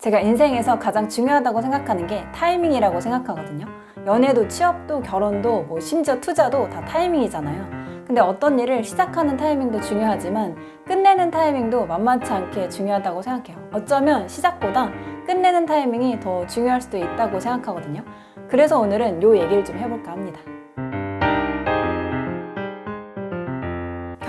제가 인생에서 가장 중요하다고 생각하는 게 타이밍이라고 생각하거든요. 연애도 취업도 결혼도 뭐 심지어 투자도 다 타이밍이잖아요. 근데 어떤 일을 시작하는 타이밍도 중요하지만 끝내는 타이밍도 만만치 않게 중요하다고 생각해요. 어쩌면 시작보다 끝내는 타이밍이 더 중요할 수도 있다고 생각하거든요. 그래서 오늘은 요 얘기를 좀 해볼까 합니다.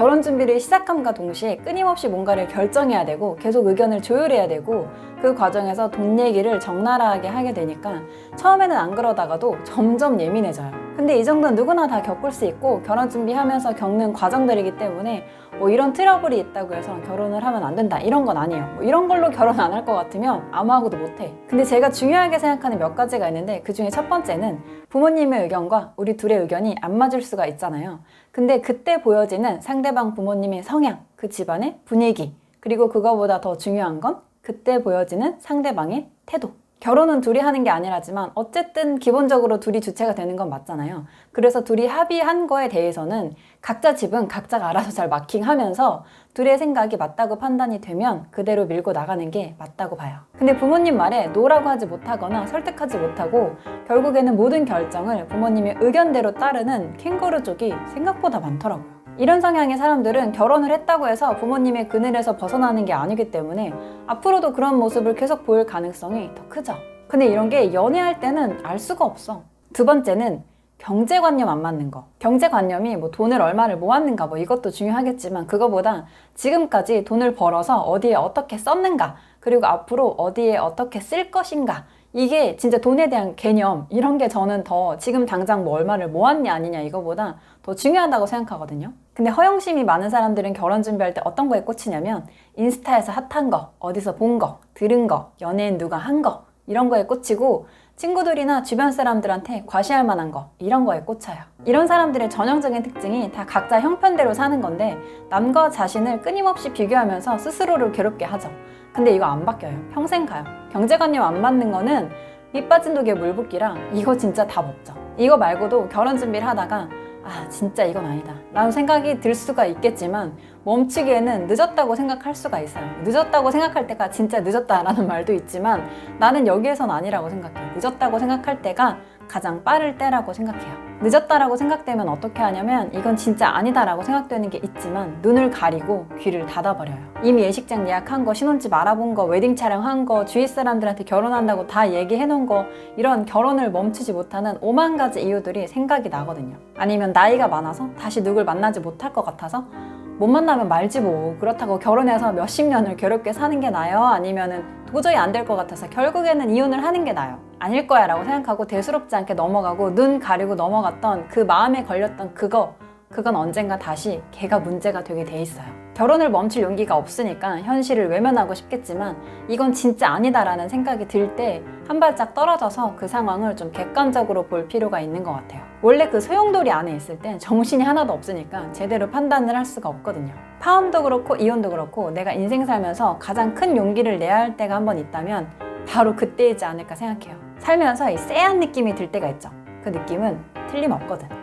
결혼 준비를 시작함과 동시에 끊임없이 뭔가를 결정해야 되고 계속 의견을 조율해야 되고 그 과정에서 돈 얘기를 적나라하게 하게 되니까 처음에는 안 그러다가도 점점 예민해져요. 근데 이 정도는 누구나 다 겪을 수 있고 결혼 준비하면서 겪는 과정들이기 때문에 뭐 이런 트러블이 있다고 해서 결혼을 하면 안 된다 이런 건 아니에요. 뭐 이런 걸로 결혼 안 할 것 같으면 아무하고도 못해. 근데 제가 중요하게 생각하는 몇 가지가 있는데 그 중에 첫 번째는 부모님의 의견과 우리 둘의 의견이 안 맞을 수가 있잖아요. 근데 그때 보여지는 상대방 부모님의 성향, 그 집안의 분위기, 그리고 그거보다 더 중요한 건 그때 보여지는 상대방의 태도. 결혼은 둘이 하는 게 아니라지만 어쨌든 기본적으로 둘이 주체가 되는 건 맞잖아요. 그래서 둘이 합의한 거에 대해서는 각자 집은 각자가 알아서 잘 마킹하면서 둘의 생각이 맞다고 판단이 되면 그대로 밀고 나가는 게 맞다고 봐요. 근데 부모님 말에 노라고 하지 못하거나 설득하지 못하고 결국에는 모든 결정을 부모님의 의견대로 따르는 캥거루족이 생각보다 많더라고요. 이런 성향의 사람들은 결혼을 했다고 해서 부모님의 그늘에서 벗어나는 게 아니기 때문에 앞으로도 그런 모습을 계속 보일 가능성이 더 크죠. 근데 이런 게 연애할 때는 알 수가 없어. 두 번째는 경제관념 안 맞는 거. 경제관념이 뭐 돈을 얼마를 모았는가 뭐 이것도 중요하겠지만 그거보다 지금까지 돈을 벌어서 어디에 어떻게 썼는가 그리고 앞으로 어디에 어떻게 쓸 것인가 이게 진짜 돈에 대한 개념 이런 게 저는 더 지금 당장 뭐 얼마를 모았냐 아니냐 이거보다 더 중요하다고 생각하거든요. 근데 허영심이 많은 사람들은 결혼 준비할 때 어떤 거에 꽂히냐면 인스타에서 핫한 거, 어디서 본 거, 들은 거, 연예인 누가 한 거 이런 거에 꽂히고 친구들이나 주변 사람들한테 과시할 만한 거 이런 거에 꽂혀요. 이런 사람들의 전형적인 특징이 다 각자 형편대로 사는 건데 남과 자신을 끊임없이 비교하면서 스스로를 괴롭게 하죠. 근데 이거 안 바뀌어요. 평생 가요. 경제관념 안 맞는 거는 밑 빠진 독에 물 붓기라 이거 진짜 다 먹죠. 이거 말고도 결혼 준비를 하다가 아 진짜 이건 아니다. 라는 생각이 들 수가 있겠지만 멈추기에는 늦었다고 생각할 수가 있어요. 늦었다고 생각할 때가 진짜 늦었다라는 말도 있지만 나는 여기에선 아니라고 생각해요 늦었다고 생각할 때가 가장 빠를 때라고 생각해요 늦었다라고 생각되면 어떻게 하냐면 이건 진짜 아니다라고 생각되는 게 있지만 눈을 가리고 귀를 닫아버려요. 이미 예식장 예약한 거 신혼집 알아본 거 웨딩 촬영 한 거 주위 사람들한테 결혼한다고 다 얘기해 놓은 거 이런 결혼을 멈추지 못하는 오만 가지 이유들이 생각이 나거든요. 아니면 나이가 많아서 다시 누굴 만나지 못할 것 같아서 못 만나면 말지 뭐. 그렇다고 결혼해서 몇십 년을 괴롭게 사는 게 나아요? 아니면은 도저히 안 될 것 같아서 결국에는 이혼을 하는 게 나아요 아닐 거야 라고 생각하고 대수롭지 않게 넘어가고 눈 가리고 넘어갔던 그 마음에 걸렸던 그거 그건 언젠가 다시 걔가 문제가 되게 돼 있어요 결혼을 멈출 용기가 없으니까 현실을 외면하고 싶겠지만 이건 진짜 아니다라는 생각이 들 때 한 발짝 떨어져서 그 상황을 좀 객관적으로 볼 필요가 있는 것 같아요. 원래 그 소용돌이 안에 있을 땐 정신이 하나도 없으니까 제대로 판단을 할 수가 없거든요. 파혼도 그렇고 이혼도 그렇고 내가 인생 살면서 가장 큰 용기를 내야 할 때가 한 번 있다면 바로 그때이지 않을까 생각해요. 살면서 이 쎄한 느낌이 들 때가 있죠. 그 느낌은 틀림없거든.